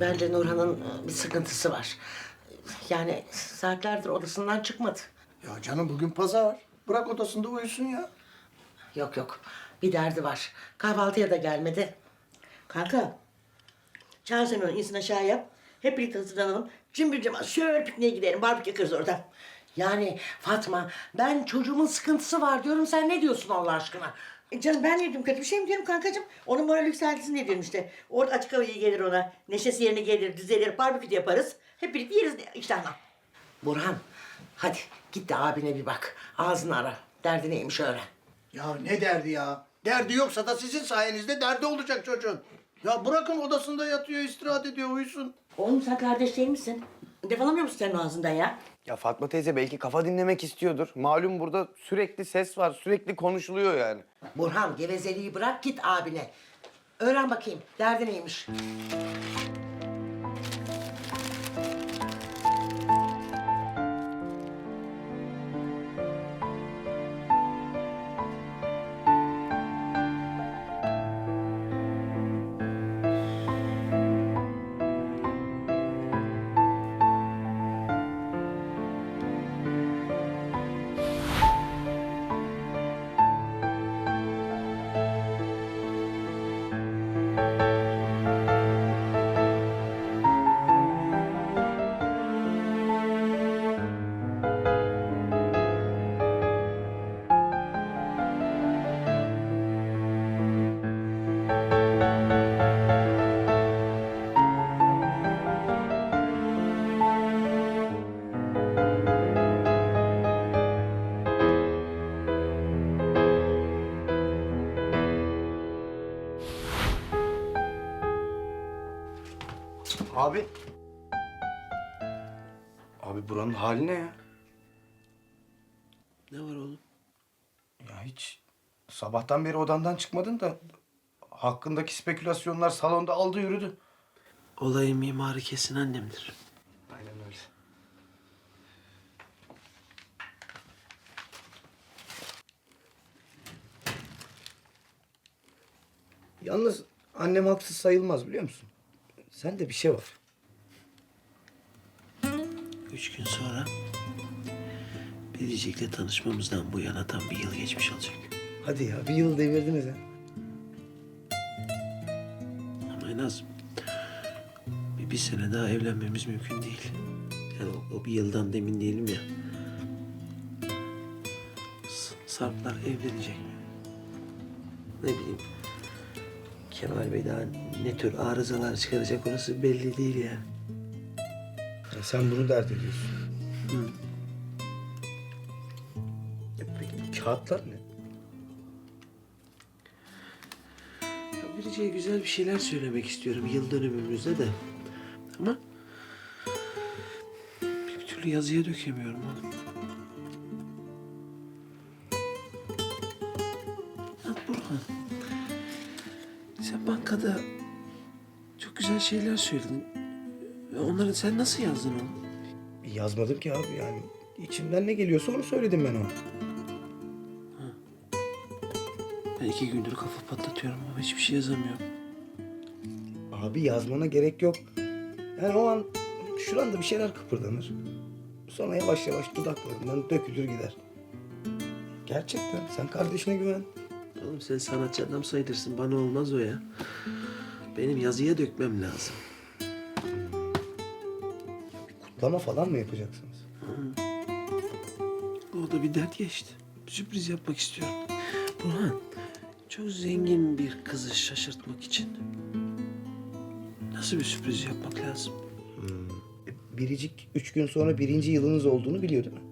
bence Nurhan'ın e, bir sıkıntısı var. Yani saatlerdir odasından çıkmadı. Ya canım bugün pazar. Bırak odasında uyusun ya. Yok yok, bir derdi var. Kahvaltıya da gelmedi. Kanka. Çağır sen onu insin aşağı yap. Hep birlikte hazırlanalım. Cımbır cımbır şöyle pikniğe gidelim. Barbekü yakarız orada. Yani Fatma, ben çocuğumun sıkıntısı var diyorum. Sen ne diyorsun Allah aşkına? E canım ben ne diyorum kötü bir şey mi diyorum kankacığım? Onun moral yükseltisin diye diyorum işte. Orada açık hava iyi gelir ona. Neşesi yerine gelir, düzelir, barbekü de yaparız. Hep birlikte yeriz iştahla. Burhan, hadi git de abine bir bak. Ağzını ara. Derdi neymiş öğren. Ya ne derdi ya? Derdi yoksa da sizin sayenizde derdi olacak çocuğun. Ya bırakın odasında yatıyor, istirahat ediyor, uyusun. Oğlum sen kardeş değil misin? Defalamıyor musun senin ağzından ya? Ya Fatma teyze belki kafa dinlemek istiyordur. Malum burada sürekli ses var, sürekli konuşuluyor yani. Burhan, gevezeliği bırak git abine. Öğren bakayım, derdi neymiş? Abi. Abi buranın hali ne ya? Ne var oğlum? Ya hiç sabahtan beri odandan çıkmadın da hakkındaki spekülasyonlar salonda aldı yürüdü. Olayın mimarı kesin annemdir. Aynen öyle. Yalnız annem haksız sayılmaz biliyor musun? Sende bir şey var. Üç gün sonra Biricik'le tanışmamızdan bu yana tam bir yıl geçmiş olacak. Hadi ya bir yıl devirdiniz ha. Ama en az bir, bir sene daha evlenmemiz mümkün değil. Yani o, o bir yıldan demin değilim ya. S- Sarplar evlenecek. Ne bileyim. Kemal Bey daha ne tür arızalar çıkaracak orası belli değil yani. Ya sen bunu dert ediyorsun. E peki kağıtlar ne? Ya Biricik'e güzel bir şeyler söylemek istiyorum yıl dönümümüzde de. Ama bir türlü yazıya dökemiyorum oğlum. Ya Burhan, sen bankada çok güzel şeyler söyledin. Onları sen nasıl yazdın oğlum? Yazmadım ki abi yani. İçimden ne geliyorsa onu söyledim ben ona. Ben iki gündür kafa patlatıyorum ama hiçbir şey yazamıyorum. Abi yazmana gerek yok. Yani o an şuranda bir şeyler kıpırdanır. Sonra yavaş yavaş dudaklarından dökülür gider. Gerçekten sen kardeşine güven. Oğlum sen sanatçı adam sayılırsın. Bana olmaz o ya. Benim yazıya dökmem lazım. Kutlama falan mı yapacaksınız? O da bir dert geçti. Bir sürpriz yapmak istiyorum. Burhan, çok zengin bir kızı şaşırtmak için nasıl bir sürpriz yapmak lazım? E, Biricik üç gün sonra birinci yılınız olduğunu biliyor değil mi?